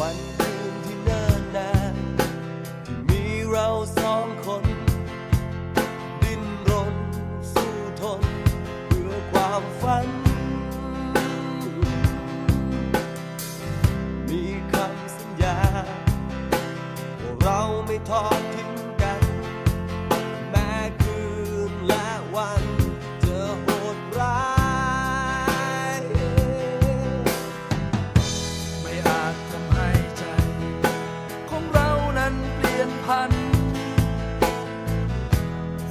วันคืนที่เนิ่นนานที่มีเราสองคน ดิ้นรนสู้ทนเพื่อความฝัน มีคำสัญญาว่าเราไม่ทอดทิ้ง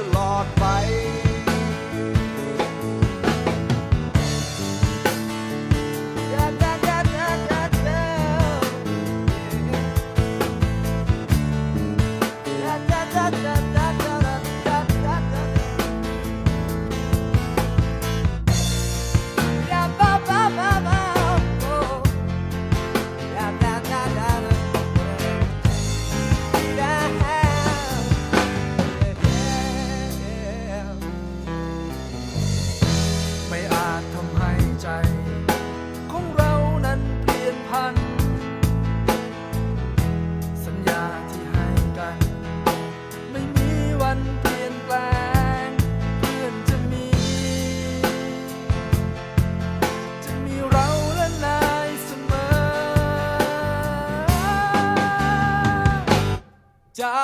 าย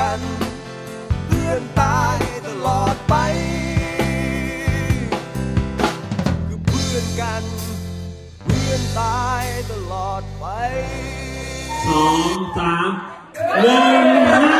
กัน เพื่อนตายตลอดไป คือเพื่อนกัน เพื่อนตายตลอดไป สองสามหนึ่งห้าศูน